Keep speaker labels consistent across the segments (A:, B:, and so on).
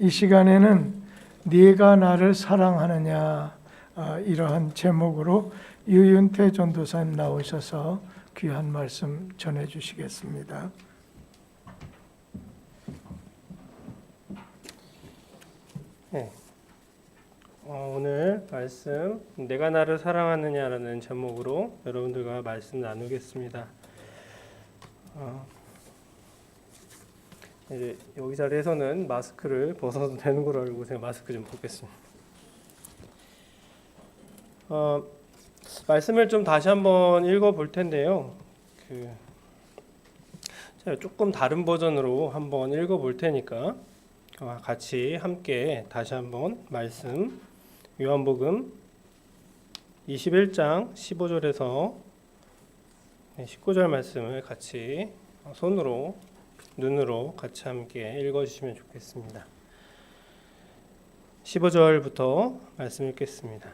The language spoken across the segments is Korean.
A: 이 시간에는 네가 나를 사랑하느냐 아, 이러한 제목으로 유윤태 전도사님 나오셔서 귀한 말씀 전해 주시겠습니다.
B: 네. 어, 오늘 말씀 내가 나를 사랑하느냐라는 제목으로 여러분들과 말씀 나누겠습니다. 어, 이제 여기 자리에서는 마스크를 벗어도 되는 걸 알고 제가 마스크 좀 벗겠습니다. 어, 말씀을 좀 다시 한번 읽어 볼 텐데요. 그 제가 조금 다른 버전으로 한번 읽어 볼 테니까 어, 같이 함께 다시 한번 말씀 요한복음 21장 15절에서 19절 말씀을 같이 어, 손으로 눈으로 같이 함께 읽어 주시면 좋겠습니다. 15절부터 말씀 읽겠습니다.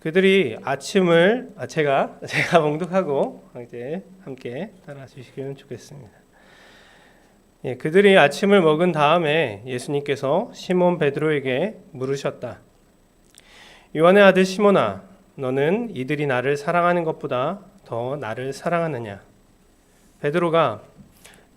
B: 그들이 아침을 아 제가 제가 봉독하고 이제 함께 따라 주시면 좋겠습니다. 예, 그들이 아침을 먹은 다음에 예수님께서 시몬 베드로에게 물으셨다. 요한의 아들 시몬아, 너는 이들이 나를 사랑하는 것보다 더 나를 사랑하느냐? 베드로가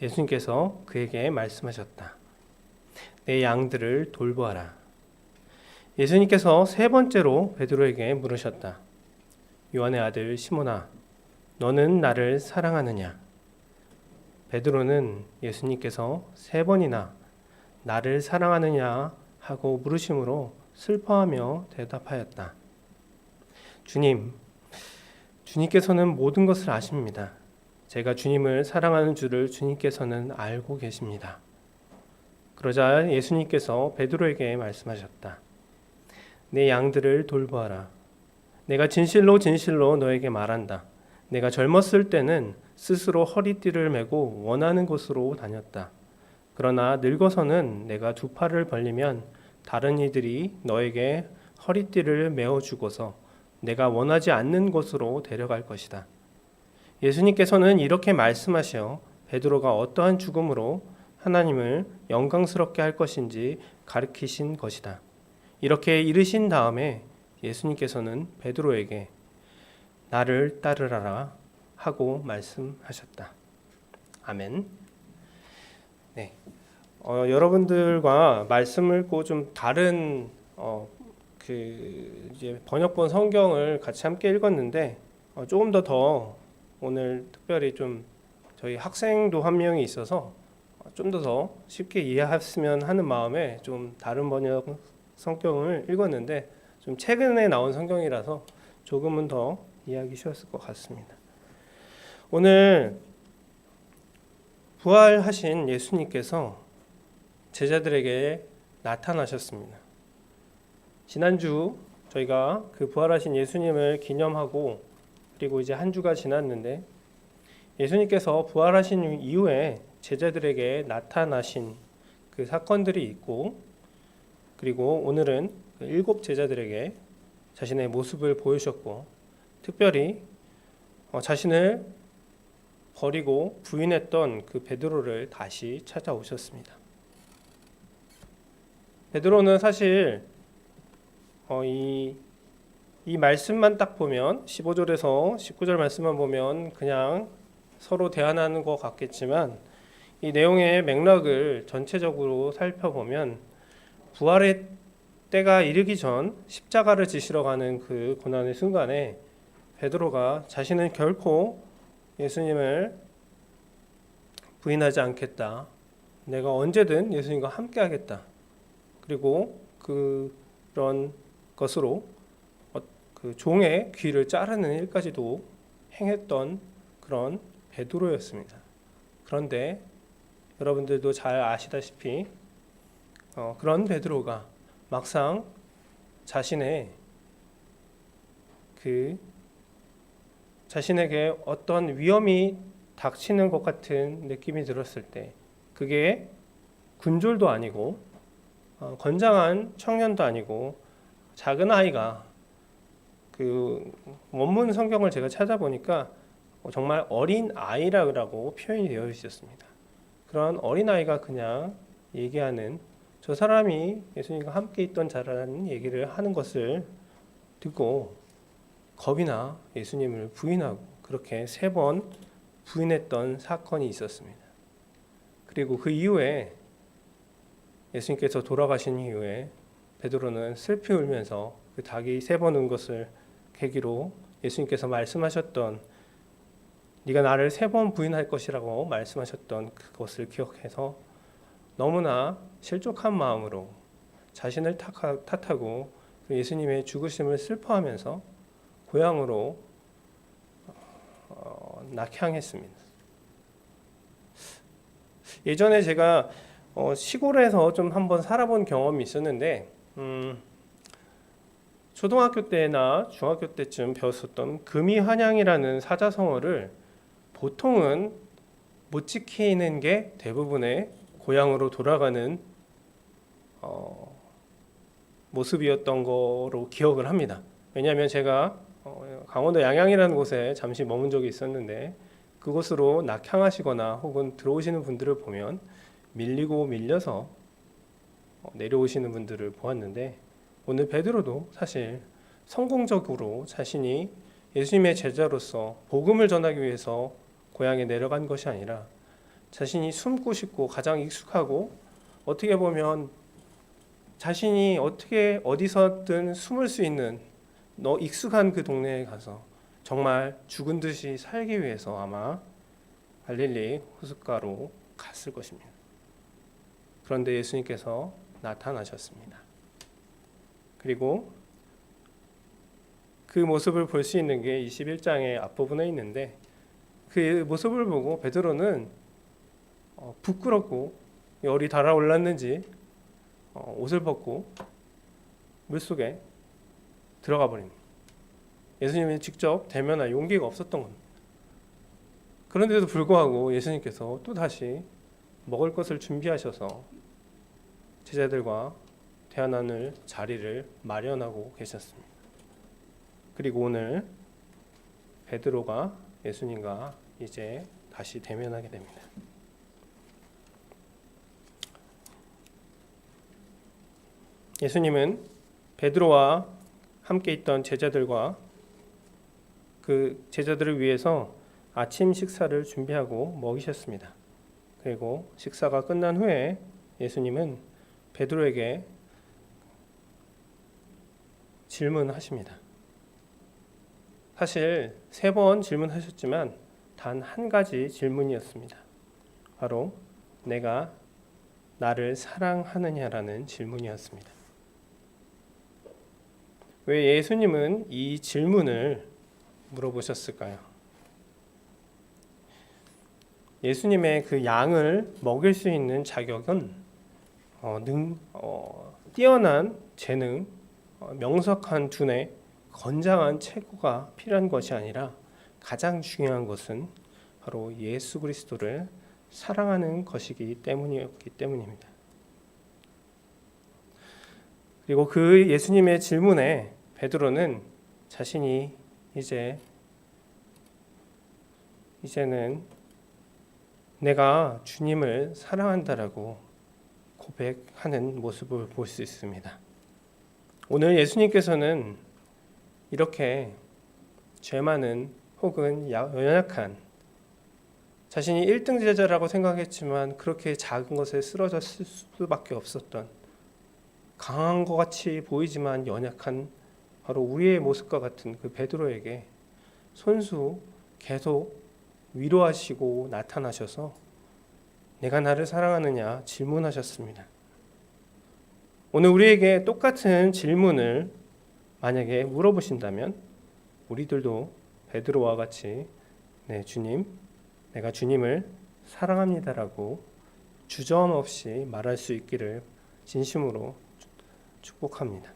B: 예수님께서 그에게 말씀하셨다. 내 양들을 돌보아라. 예수님께서 세 번째로 베드로에게 물으셨다. 요한의 아들 시몬아, 너는 나를 사랑하느냐? 베드로는 예수님께서 세 번이나 나를 사랑하느냐 하고 물으심으로 슬퍼하며 대답하였다. 주님, 주님께서는 모든 것을 아십니다. 제가 주님을 사랑하는 줄을 주님께서는 알고 계십니다. 그러자 예수님께서 베드로에게 말씀하셨다. 내 양들을 돌보아라. 내가 진실로 진실로 너에게 말한다. 내가 젊었을 때는 스스로 허리띠를 메고 원하는 곳으로 다녔다. 그러나 늙어서는 내가 두 팔을 벌리면 다른 이들이 너에게 허리띠를 메어 주고서 내가 원하지 않는 곳으로 데려갈 것이다. 예수님께서는 이렇게 말씀하셔 베드로가 어떠한 죽음으로 하나님을 영광스럽게 할 것인지 가르치신 것이다. 이렇게 이르신 다음에 예수님께서는 베드로에게 나를 따르라라 하고 말씀하셨다. 아멘. 네, 어, 여러분들과 말씀을 읽고 좀 다른 어, 그 이제 번역본 성경을 같이 함께 읽었는데 어, 조금 더더 오늘 특별히 좀 저희 학생도 한 명이 있어서 좀더더 쉽게 이해했으면 하는 마음에 좀 다른 번역 성경을 읽었는데 좀 최근에 나온 성경이라서 조금은 더 이해하기 쉬웠을 것 같습니다. 오늘 부활하신 예수님께서 제자들에게 나타나셨습니다. 지난주 저희가 그 부활하신 예수님을 기념하고 그리고 이제 한 주가 지났는데 예수님께서 부활하신 이후에 제자들에게 나타나신 그 사건들이 있고 그리고 오늘은 그 일곱 제자들에게 자신의 모습을 보여주셨고 특별히 어, 자신을 버리고 부인했던 그 베드로를 다시 찾아오셨습니다. 베드로는 사실 어, 이, 이 말씀만 딱 보면 15절에서 19절 말씀만 보면 그냥 서로 대안하는 것 같겠지만 이 내용의 맥락을 전체적으로 살펴보면 부활의 때가 이르기 전 십자가를 지시러 가는 그 고난의 순간에 베드로가 자신은 결코 예수님을 부인하지 않겠다. 내가 언제든 예수님과 함께 하겠다. 그리고 그런 것으로 어, 그 종의 귀를 자르는 일까지도 행했던 그런 베드로였습니다. 그런데 여러분들도 잘 아시다시피 어, 그런 베드로가 막상 자신의 그 자신에게 어떤 위험이 닥치는 것 같은 느낌이 들었을 때 그게 군졸도 아니고 어, 건장한 청년도 아니고 작은 아이가 그 원문 성경을 제가 찾아보니까 어, 정말 어린 아이라고 표현이 되어 있었습니다. 그런 어린 아이가 그냥 얘기하는 저 사람이 예수님과 함께 있던 자라는 얘기를 하는 것을 듣고 겁이 나 예수님을 부인하고 그렇게 세 번 부인했던 사건이 있었습니다. 그리고 그 이후에 예수님께서 돌아가신 이후에 베드로는 슬피 울면서 그 닭이 세 번 운 것을 계기로 예수님께서 말씀하셨던 네가 나를 세 번 부인할 것이라고 말씀하셨던 그것을 기억해서 너무나 실족한 마음으로 자신을 탓하- 탓하고 그 예수님의 죽으심을 슬퍼하면서 고향으로 어, 낙향했습니다. 예전에 제가 어, 시골에서 좀 한번 살아본 경험이 있었는데 음, 초등학교 때나 중학교 때쯤 배웠었던 금이환양이라는 사자성어를 보통은 못 지키는 게 대부분의 고향으로 돌아가는 어, 모습이었던 거로 기억을 합니다. 왜냐하면 제가 어, 강원도 양양이라는 곳에 잠시 머문 적이 있었는데 그곳으로 낙향하시거나 혹은 들어오시는 분들을 보면 밀리고 밀려서 어, 내려오시는 분들을 보았는데 오늘 베드로도 사실 성공적으로 자신이 예수님의 제자로서 복음을 전하기 위해서 고향에 내려간 것이 아니라 자신이 숨고 싶고 가장 익숙하고 어떻게 보면 자신이 어떻게 어디서든 숨을 수 있는 너 익숙한 그 동네에 가서 정말 죽은 듯이 살기 위해서 아마 갈릴리 호숫가로 갔을 것입니다. 그런데 예수님께서 나타나셨습니다. 그리고 그 모습을 볼 수 있는 게 21장의 앞부분에 있는데 그 모습을 보고 베드로는 어, 부끄럽고 열이 달아올랐는지 어, 옷을 벗고 물속에 들어가 버립니다. 예수님이 직접 대면할 용기가 없었던 겁니다. 그런데도 불구하고 예수님께서 또 다시 먹을 것을 준비하셔서 제자들과 대화나눌 자리를 마련하고 계셨습니다. 그리고 오늘 베드로가 예수님과 이제 다시 대면하게 됩니다. 예수님은 베드로와 함께 있던 제자들과 그 제자들을 위해서 아침 식사를 준비하고 먹이셨습니다. 그리고 식사가 끝난 후에 예수님은 베드로에게 질문하십니다. 사실 세 번 질문하셨지만 단 한 가지 질문이었습니다. 바로 내가 나를 사랑하느냐라는 질문이었습니다. 왜 예수님은 이 질문을 물어보셨을까요? 예수님의 그 양을 먹일 수 있는 자격은 어, 능, 어, 뛰어난 재능, 어, 명석한 두뇌, 건장한 체구가 필요한 것이 아니라 가장 중요한 것은 바로 예수 그리스도를 사랑하는 것이기 때문이었기 때문입니다. 그리고 그 예수님의 질문에 베드로는 자신이 이제 이제는 내가 주님을 사랑한다라고 고백하는 모습을 볼 수 있습니다. 오늘 예수님께서는 이렇게 죄 많은 혹은 야- 연약한 자신이 1등 제자라고 생각했지만 그렇게 작은 것에 쓰러졌을 수밖에 없었던 강한 것 같이 보이지만 연약한 바로 우리의 모습과 같은 그 베드로에게 손수 계속 위로하시고 나타나셔서 내가 나를 사랑하느냐 질문하셨습니다. 오늘 우리에게 똑같은 질문을 만약에 물어보신다면 우리들도 베드로와 같이 네 주님 내가 주님을 사랑합니다라고 주저함 없이 말할 수 있기를 진심으로 축복합니다.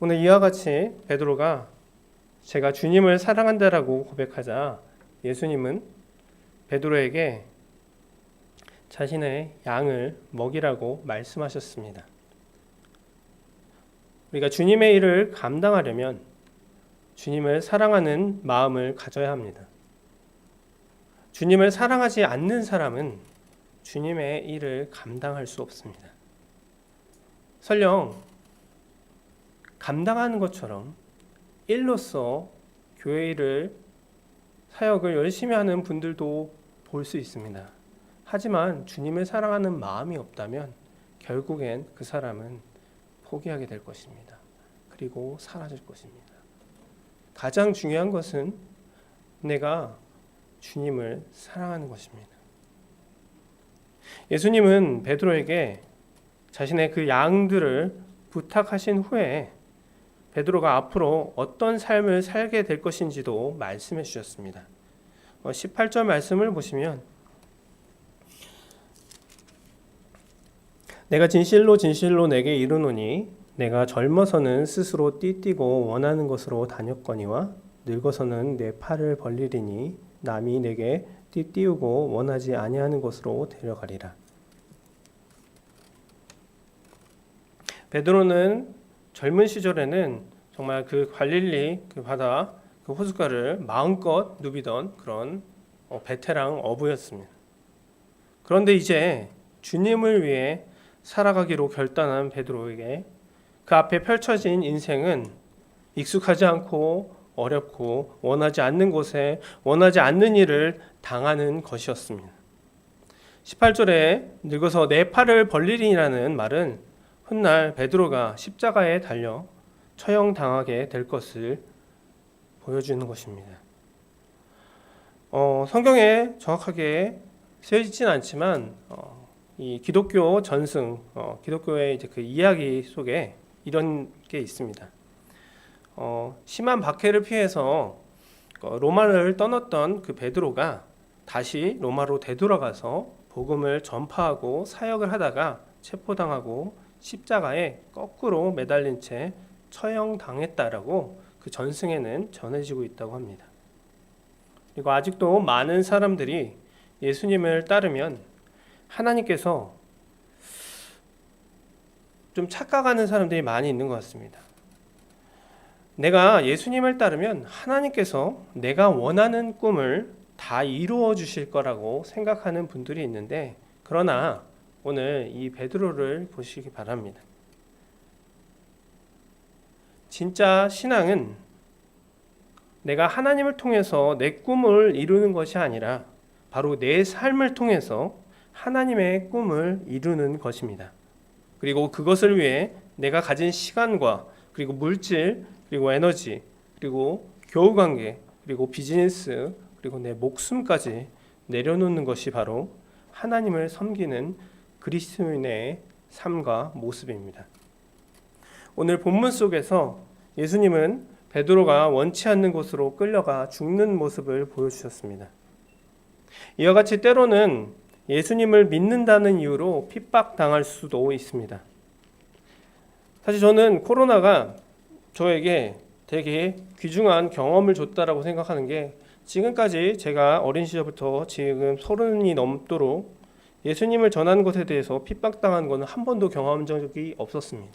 B: 오늘 이와 같이 베드로가 제가 주님을 사랑한다라고 고백하자 예수님은 베드로에게 자신의 양을 먹이라고 말씀하셨습니다. 우리가 주님의 일을 감당하려면 주님을 사랑하는 마음을 가져야 합니다. 주님을 사랑하지 않는 사람은 주님의 일을 감당할 수 없습니다. 설령 감당하는 것처럼 일로서 교회 일을 사역을 열심히 하는 분들도 볼 수 있습니다. 하지만 주님을 사랑하는 마음이 없다면 결국엔 그 사람은 포기하게 될 것입니다. 그리고 사라질 것입니다. 가장 중요한 것은 내가 주님을 사랑하는 것입니다. 예수님은 베드로에게 자신의 그 양들을 부탁하신 후에 베드로가 앞으로 어떤 삶을 살게 될 것인지도 말씀해 주셨습니다. 18절 말씀을 보시면 내가 진실로 진실로 내게 이르노니 내가 젊어서는 스스로 띠띠고 원하는 것으로 다녔거니와 늙어서는 내 팔을 벌리리니 남이 내게 띠띠우고 원하지 아니하는 곳으로 데려가리라. 베드로는 젊은 시절에는 정말 그 갈릴리 그 바다 그 호숫가를 마음껏 누비던 그런 어, 베테랑 어부였습니다. 그런데 이제 주님을 위해 살아가기로 결단한 베드로에게 그 앞에 펼쳐진 인생은 익숙하지 않고 어렵고 원하지 않는 곳에 원하지 않는 일을 당하는 것이었습니다. 18절에 늙어서 내 팔을 벌리리라는 말은 훗날 베드로가 십자가에 달려 처형당하게 될 것을 보여주는 것입니다. 어, 성경에 정확하게 쓰여지진 않지만 어, 이 기독교 전승, 어, 기독교의 이제 그 이야기 속에 이런 게 있습니다. 어, 심한 박해를 피해서 어, 로마를 떠났던 그 베드로가 다시 로마로 되돌아가서 복음을 전파하고 사역을 하다가 체포당하고 십자가에 거꾸로 매달린 채 처형당했다라고 그 전승에는 전해지고 있다고 합니다. 그리고 아직도 많은 사람들이 예수님을 따르면 하나님께서 좀 착각하는 사람들이 많이 있는 것 같습니다. 내가 예수님을 따르면 하나님께서 내가 원하는 꿈을 다 이루어 주실 거라고 생각하는 분들이 있는데 그러나 오늘 이 베드로를 보시기 바랍니다. 진짜 신앙은 내가 하나님을 통해서 내 꿈을 이루는 것이 아니라 바로 내 삶을 통해서 하나님의 꿈을 이루는 것입니다. 그리고 그것을 위해 내가 가진 시간과 그리고 물질 그리고 에너지 그리고 교우 관계 그리고 비즈니스 그리고 내 목숨까지 내려놓는 것이 바로 하나님을 섬기는 그리스도인의 삶과 모습입니다. 오늘 본문 속에서 예수님은 베드로가 원치 않는 곳으로 끌려가 죽는 모습을 보여주셨습니다. 이와 같이 때로는 예수님을 믿는다는 이유로 핍박당할 수도 있습니다. 사실 저는 코로나가 저에게 되게 귀중한 경험을 줬다라고 생각하는 게 지금까지 제가 어린 시절부터 지금 서른이 넘도록 예수님을 전하는 것에 대해서 핍박당한 것은 한 번도 경험한 적이 없었습니다.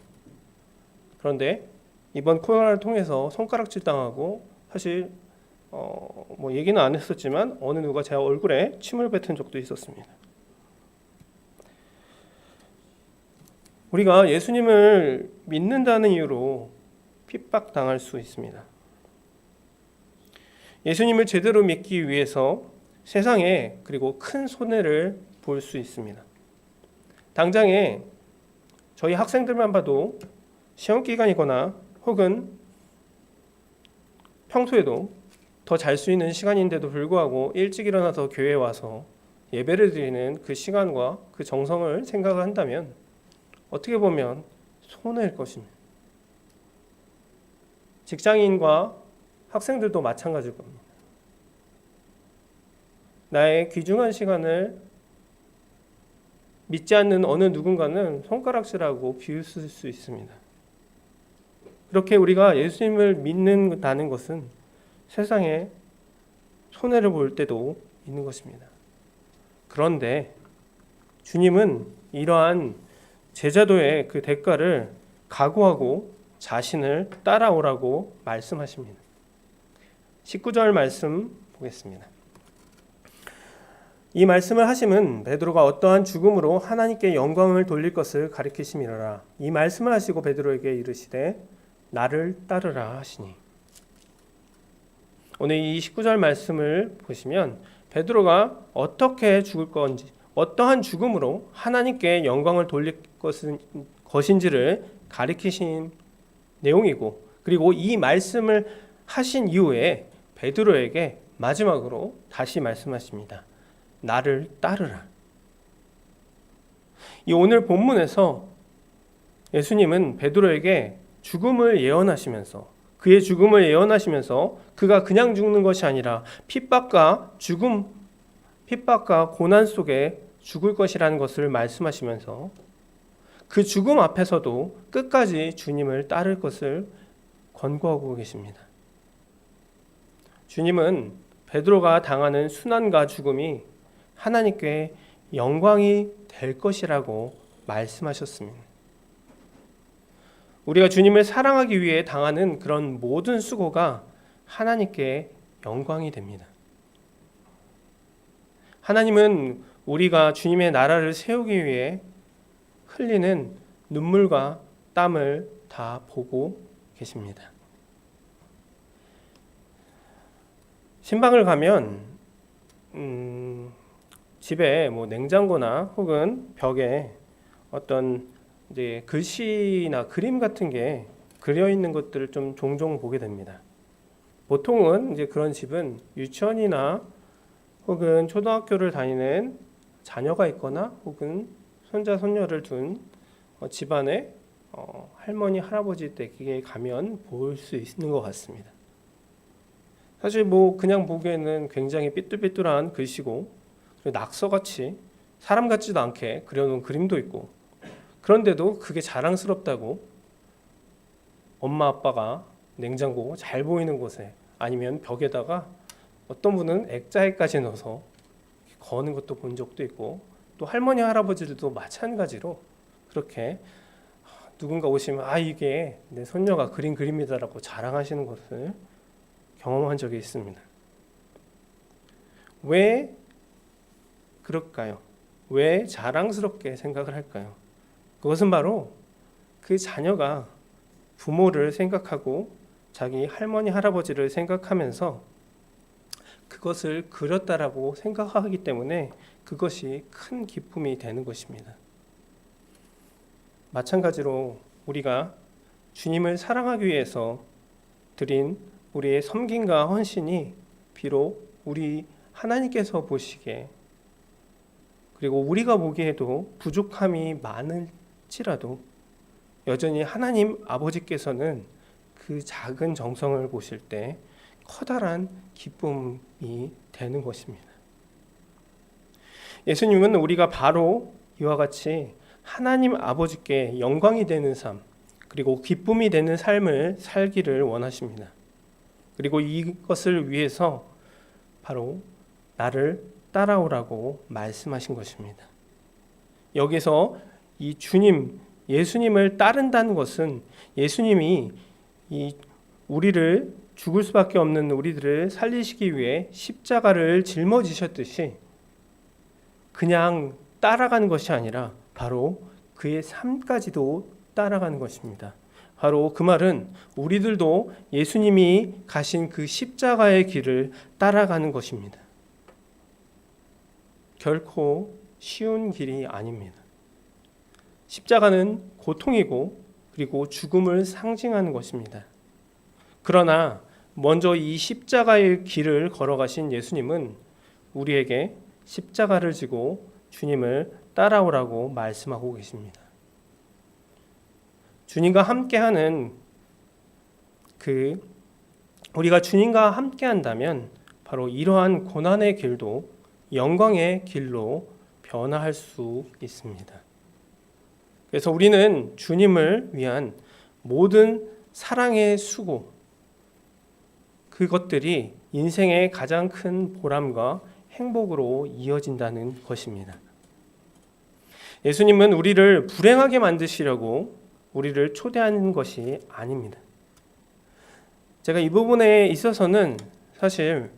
B: 그런데 이번 코로나를 통해서 손가락질 당하고 사실 어, 뭐 얘기는 안 했었지만 어느 누가 제 얼굴에 침을 뱉은 적도 있었습니다. 우리가 예수님을 믿는다는 이유로 핍박당할 수 있습니다. 예수님을 제대로 믿기 위해서 세상에 그리고 큰 손해를 볼 수 있습니다. 당장에 저희 학생들만 봐도 시험 기간이거나 혹은 평소에도 더 잘 수 있는 시간인데도 불구하고 일찍 일어나서 교회에 와서 예배를 드리는 그 시간과 그 정성을 생각을 한다면 어떻게 보면 손해일 것입니다. 직장인과 학생들도 마찬가지일 겁니다. 나의 귀중한 시간을 믿지 않는 어느 누군가는 손가락질하고 비웃을 수 있습니다. 그렇게 우리가 예수님을 믿는다는 것은 세상에 손해를 볼 때도 있는 것입니다. 그런데 주님은 이러한 제자도의 그 대가를 각오하고 자신을 따라오라고 말씀하십니다. 19절 말씀 보겠습니다. 이 말씀을 하심은 베드로가 어떠한 죽음으로 하나님께 영광을 돌릴 것을 가리키심이라. 이 말씀을 하시고 베드로에게 이르시되 나를 따르라 하시니. 오늘 이 19절 말씀을 보시면 베드로가 어떻게 죽을 건지 어떠한 죽음으로 하나님께 영광을 돌릴 것은 것인지를 가리키신 내용이고 그리고 이 말씀을 하신 이후에 베드로에게 마지막으로 다시 말씀하십니다. 나를 따르라. 이 오늘 본문에서 예수님은 베드로에게 죽음을 예언하시면서 그의 죽음을 예언하시면서 그가 그냥 죽는 것이 아니라 핍박과 죽음, 핍박과 고난 속에 죽을 것이라는 것을 말씀하시면서 그 죽음 앞에서도 끝까지 주님을 따를 것을 권고하고 계십니다. 주님은 베드로가 당하는 순환과 죽음이 하나님께 영광이 될 것이라고 말씀하셨습니다. 우리가 주님을 사랑하기 위해 당하는 그런 모든 수고가 하나님께 영광이 됩니다. 하나님은 우리가 주님의 나라를 세우기 위해 흘리는 눈물과 땀을 다 보고 계십니다. 신방을 가면 음, 집에 뭐 냉장고나 혹은 벽에 어떤 이제 글씨나 그림 같은 게 그려 있는 것들을 좀 종종 보게 됩니다. 보통은 이제 그런 집은 유치원이나 혹은 초등학교를 다니는 자녀가 있거나 혹은 손자 손녀를 둔 어, 집안의 어, 할머니 할아버지 댁에 가면 볼 수 있는 것 같습니다. 사실 뭐 그냥 보기에는 굉장히 삐뚤삐뚤한 글씨고 낙서같이 사람 같지도 않게 그려놓은 그림도 있고 그런데도 그게 자랑스럽다고 엄마 아빠가 냉장고 잘 보이는 곳에 아니면 벽에다가 어떤 분은 액자에까지 넣어서 거는 것도 본 적도 있고 또 할머니 할아버지들도 마찬가지로 그렇게 누군가 오시면 아 이게 내 손녀가 그린 그림이다라고 자랑하시는 것을 경험한 적이 있습니다. 왜 그럴까요? 왜 자랑스럽게 생각을 할까요? 그것은 바로 그 자녀가 부모를 생각하고 자기 할머니 할아버지를 생각하면서 그것을 그렸다라고 생각하기 때문에 그것이 큰 기쁨이 되는 것입니다. 마찬가지로 우리가 주님을 사랑하기 위해서 드린 우리의 섬김과 헌신이 비록 우리 하나님께서 보시기에 그리고 우리가 보기에도 부족함이 많을지라도 여전히 하나님 아버지께서는 그 작은 정성을 보실 때 커다란 기쁨이 되는 것입니다. 예수님은 우리가 바로 이와 같이 하나님 아버지께 영광이 되는 삶, 그리고 기쁨이 되는 삶을 살기를 원하십니다. 그리고 이것을 위해서 바로 나를 따라오라고 말씀하신 것입니다. 여기서 이 주님, 예수님을 따른다는 것은 예수님이 이 우리를 죽을 수밖에 없는 우리들을 살리시기 위해 십자가를 짊어지셨듯이 그냥 따라가는 것이 아니라 바로 그의 삶까지도 따라가는 것입니다. 바로 그 말은 우리들도 예수님이 가신 그 십자가의 길을 따라가는 것입니다. 결코 쉬운 길이 아닙니다. 십자가는 고통이고 그리고 죽음을 상징하는 것입니다. 그러나 먼저 이 십자가의 길을 걸어가신 예수님은 우리에게 십자가를 지고 주님을 따라오라고 말씀하고 계십니다. 주님과 함께하는 그 우리가 주님과 함께한다면 바로 이러한 고난의 길도 영광의 길로 변화할 수 있습니다. 그래서 우리는 주님을 위한 모든 사랑의 수고, 그것들이 인생의 가장 큰 보람과 행복으로 이어진다는 것입니다. 예수님은 우리를 불행하게 만드시려고 우리를 초대하는 것이 아닙니다. 제가 이 부분에 있어서는 사실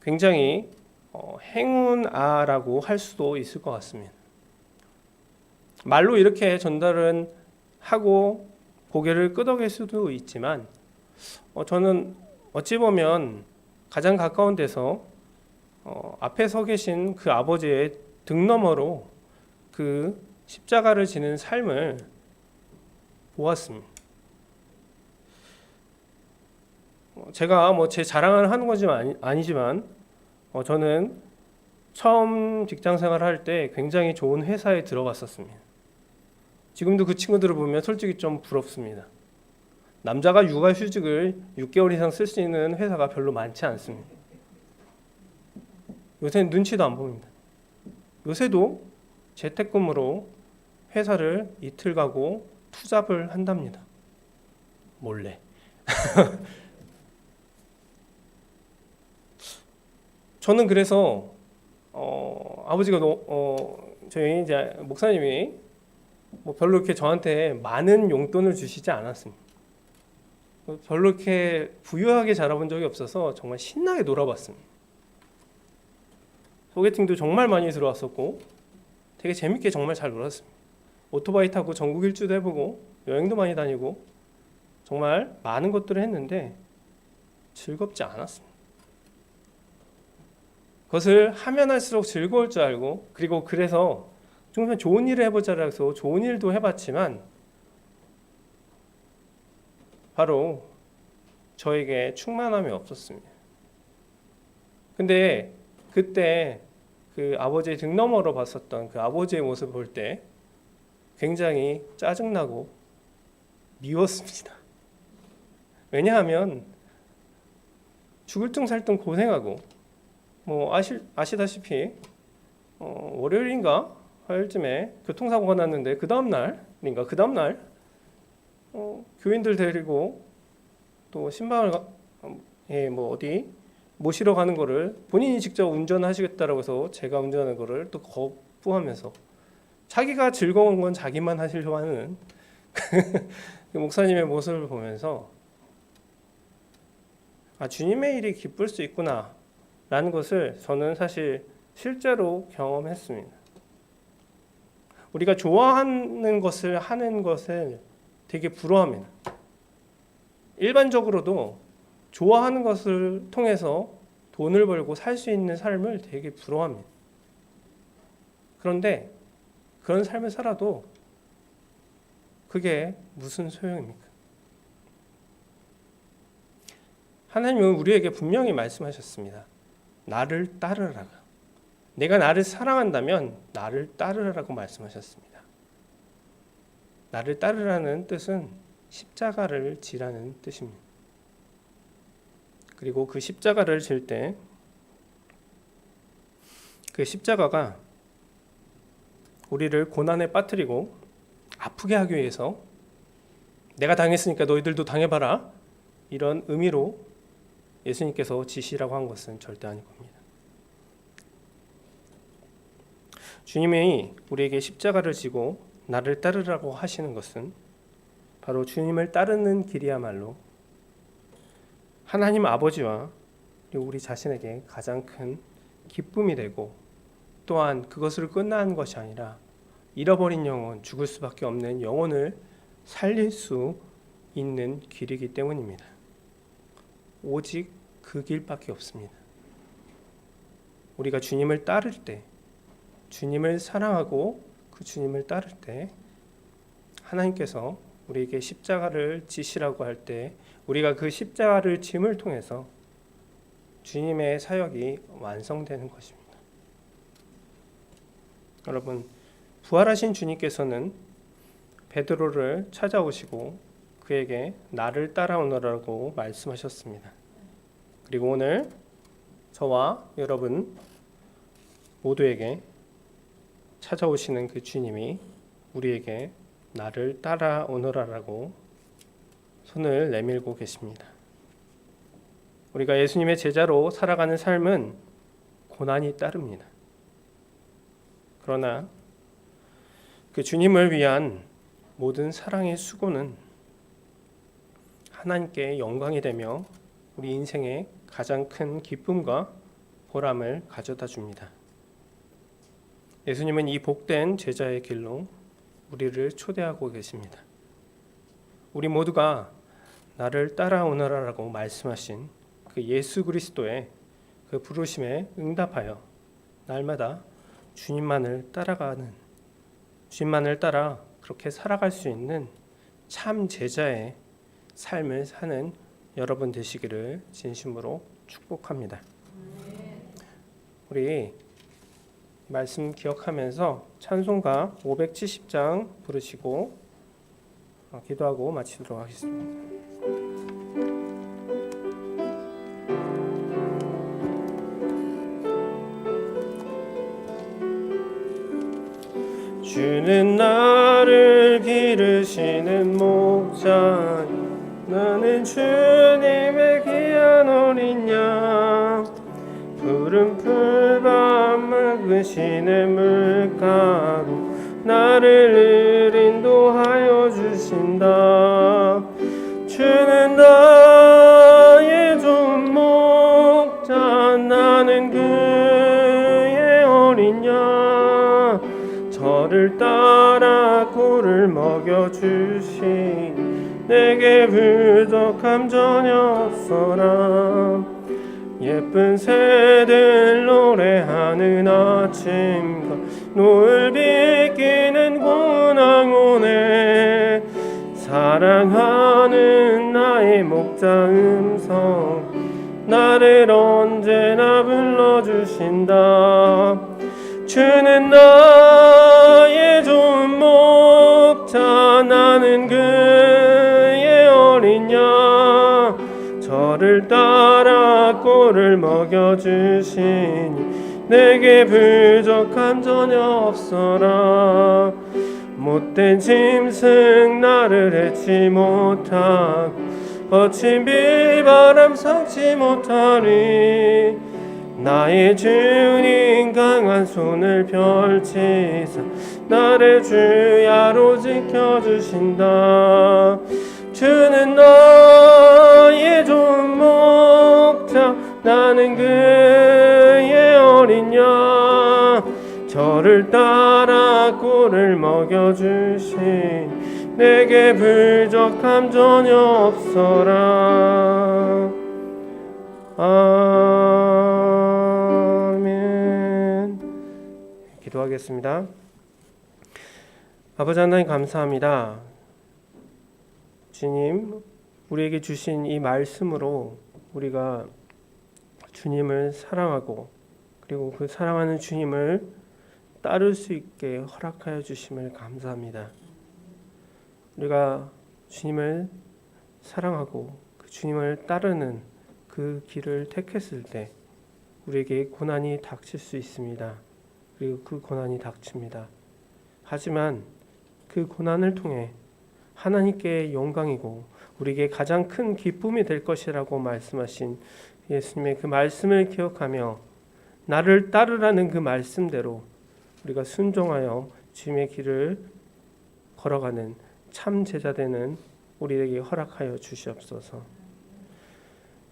B: 굉장히 어, 행운아라고 할 수도 있을 것 같습니다. 말로 이렇게 전달은 하고 고개를 끄덕일 수도 있지만 어, 저는 어찌 보면 가장 가까운 데서 어, 앞에 서 계신 그 아버지의 등 너머로 그 십자가를 지는 삶을 보았습니다. 어, 제가 뭐 제 자랑을 하는 거지만 아니, 지만 어, 저는 처음 직장 생활을 할때 굉장히 좋은 회사에 들어갔었습니다. 지금도 그 친구들을 보면 솔직히 좀 부럽습니다. 남자가 육아휴직을 6개월 이상 쓸 수 있는 회사가 별로 많지 않습니다. 요새는 눈치도 안 봅니다. 요새도 재택근무로 회사를 이틀 가고 투잡을 한답니다. 몰래. 저는 그래서 어, 아버지가 너, 어, 저희 이제 목사님이 뭐 별로 이렇게 저한테 많은 용돈을 주시지 않았습니다. 별로 이렇게 부유하게 자라본 적이 없어서 정말 신나게 놀아봤습니다. 소개팅도 정말 많이 들어왔었고 되게 재밌게 정말 잘 놀았습니다. 오토바이 타고 전국 일주도 해보고 여행도 많이 다니고 정말 많은 것들을 했는데 즐겁지 않았습니다. 그것을 하면 할수록 즐거울 줄 알고 그리고 그래서 좀 좋은 일을 해보자 해서 좋은 일도 해봤지만 바로 저에게 충만함이 없었습니다. 근데 그때 그 아버지의 등 너머로 봤었던 그 아버지의 모습을 볼 때 굉장히 짜증나고 미웠습니다. 왜냐하면 죽을 둥 살 둥 고생하고 뭐 아시, 아시다시피 어, 월요일인가 화요일쯤에 교통사고가 났는데 그 다음 날인가 그 다음 날 어, 교인들 데리고 또 신방을 예, 뭐 어디 모시러 가는 거를 본인이 직접 운전하시겠다라고 해서 제가 운전하는 거를 또 거부하면서 자기가 즐거운 건 자기만 하시려고 하는 그 목사님의 모습을 보면서 아 주님의 일이 기쁠 수 있구나라는 것을 저는 사실 실제로 경험했습니다. 우리가 좋아하는 것을 하는 것을 되게 부러워합니다. 일반적으로도 좋아하는 것을 통해서 돈을 벌고 살 수 있는 삶을 되게 부러워합니다. 그런데 그런 삶을 살아도 그게 무슨 소용입니까? 하나님은 우리에게 분명히 말씀하셨습니다. 나를 따르라. 내가 나를 사랑한다면 나를 따르라고 말씀하셨습니다. 나를 따르라는 뜻은 십자가를 지라는 뜻입니다. 그리고 그 십자가를 질 때 그 십자가가 우리를 고난에 빠뜨리고 아프게 하기 위해서 내가 당했으니까 너희들도 당해봐라 이런 의미로 예수님께서 지시라고 한 것은 절대 아닐 겁니다. 주님이 우리에게 십자가를 지고 나를 따르라고 하시는 것은 바로 주님을 따르는 길이야말로 하나님 아버지와 우리 자신에게 가장 큰 기쁨이 되고 또한 그것으로 끝나는 것이 아니라 잃어버린 영혼, 죽을 수밖에 없는 영혼을 살릴 수 있는 길이기 때문입니다. 오직 그 길밖에 없습니다. 우리가 주님을 따를 때, 주님을 사랑하고 그 주님을 따를 때, 하나님께서 우리에게 십자가를 지시라고 할 때, 우리가 그 십자가를 짐을 통해서 주님의 사역이 완성되는 것입니다. 여러분, 부활하신 주님께서는 베드로를 찾아오시고 그에게 나를 따라오너라고 말씀하셨습니다. 그리고 오늘 저와 여러분 모두에게 찾아오시는 그 주님이 우리에게 나를 따라오너라라고 손을 내밀고 계십니다. 우리가 예수님의 제자로 살아가는 삶은 고난이 따릅니다. 그러나 그 주님을 위한 모든 사랑의 수고는 하나님께 영광이 되며 우리 인생의 가장 큰 기쁨과 보람을 가져다 줍니다. 예수님은 이 복된 제자의 길로 우리를 초대하고 계십니다. 우리 모두가 나를 따라오너라라고 말씀하신 그 예수 그리스도의 그 부르심에 응답하여 날마다 주님만을 따라가는 주님만을 따라 그렇게 살아갈 수 있는 참 제자의 삶을 사는 여러분 되시기를 진심으로 축복합니다. 우리 말씀 기억하면서 찬송가 570장 부르시고 어, 기도하고 마치도록 하겠습니다. 주는 나를 기르시는 목자 나는 주님 먹으시는 물가로 나를 인도하여 주신다. 주는 나의 좋은 목자 나는 그의 어린 양 저를 따라 꿀을 먹여주시 내게 부족함 전혀 없어라 예쁜 새들 노래하는 아침과 노을 비끼는 고낭원에 사랑하는 나의 목자 음성 나를 언제나 불러주신다. 주는 나의 좋은 목자 나는 그의 어린 양. 저를 따라 꿀을 먹여주시니 내게 부족한 전혀 없어라. 못된 짐승 나를 해치 못하고 거친 비바람 상치 못하리. 나의 주님 강한 손을 펼치사 나를 주야로 지켜주신다. 주는 나의 좋은 목자 나는 그의 어린 양 저를 따라 꿀을 먹여주신 내게 부족함 전혀 없어라 아멘. 기도하겠습니다. 아버지 하나님 감사합니다. 주님, 우리에게 주신 이 말씀으로 우리가 주님을 사랑하고 그리고 그 사랑하는 주님을 따를 수 있게 허락하여 주심을 감사합니다. 우리가 주님을 사랑하고 그 주님을 따르는 그 길을 택했을 때 우리에게 고난이 닥칠 수 있습니다. 그리고 그 고난이 닥칩니다. 하지만 그 고난을 통해 하나님께 영광이고 우리에게 가장 큰 기쁨이 될 것이라고 말씀하신 예수님의 그 말씀을 기억하며 나를 따르라는 그 말씀대로 우리가 순종하여 주님의 길을 걸어가는 참 제자 되는 우리에게 허락하여 주시옵소서.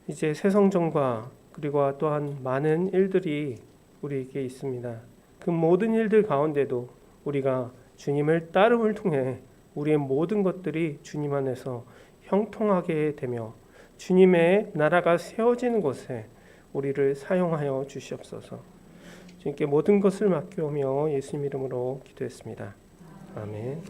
B: 이제 새 성전과 그리고 또한 많은 일들이 우리에게 있습니다. 그 모든 일들 가운데도 우리가 주님을 따름을 통해 우리의 모든 것들이 주님 안에서 형통하게 되며 주님의 나라가 세워지는 곳에 우리를 사용하여 주시옵소서. 주님께 모든 것을 맡겨오며 예수님 이름으로 기도했습니다. 아멘.